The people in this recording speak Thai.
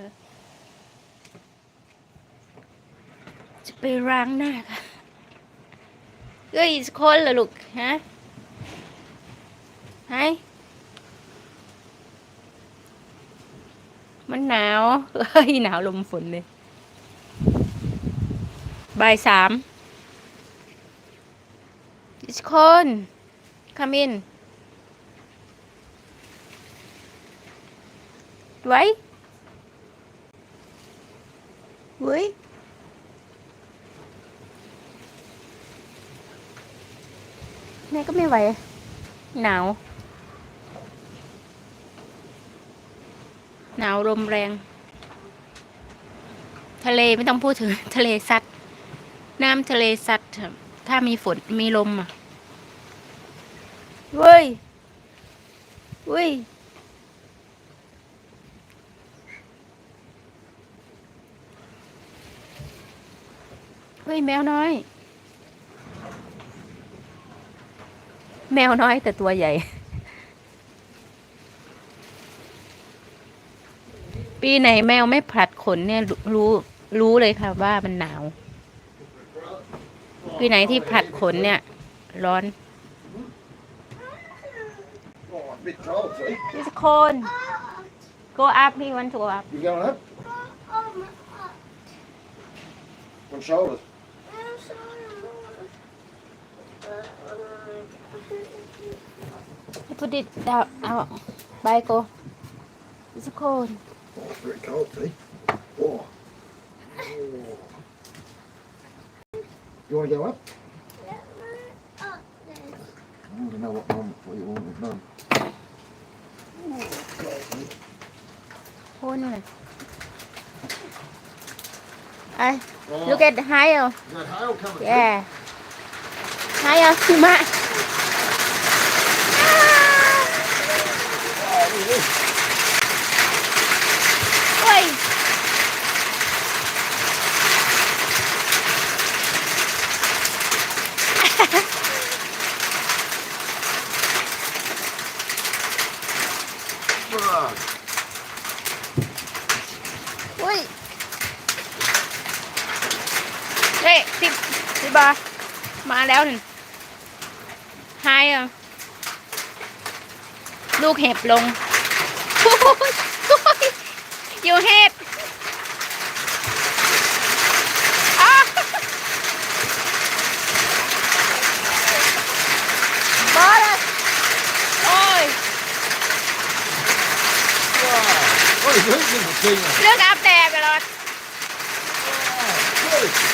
อจะไปล้างหน้าค่ะเอ้ยคนเหรอลูกฮะไฮมันหนาวเฮ้ยหนาวลมฝนเลยบ่ายสามทุกคนคามินไว้ เว้ยแม่ก็ไม่ไหว หนาว หนาวลมแรง ทะเลไม่ต้องพูดถึง ทะเลซัด น้ำทะเลซัดครับถ้ามีฝนมีลมอะเว้ยเว้ย ฮ้ยแมวน้อย แมวน้อยแต่ตัวใหญ่ ปีไหนแมวไม่ผลัดขนเนี่ยรู้รู้รู้เลยค่ะว่ามันหนาว ปีไหนที่ผลัดขนเนี่ย ร้อน Oh, a bit cold, see? ทุกคน go up พี่ want to go up You going up? One shoulders. put it out, out. Bye, cô. It's cold. Oh, it's very cold, see? Oh. oh. You want to go up? I want to know what mum, what you want with mum. Hold on. Hey, oh. look at the hail. Is that hail coming? Yeah. Hail, too much. เฮ้ยเฮ้ยสิบสิบบาทมาแล้วหนึ่งไฮอะ ลูกเห็บลงโอ้ยโอ้ยอยู่เห็บอ้าวบอสโอ้ย What is this in the thing? เลือกอัพแดดไปแล้ว Good.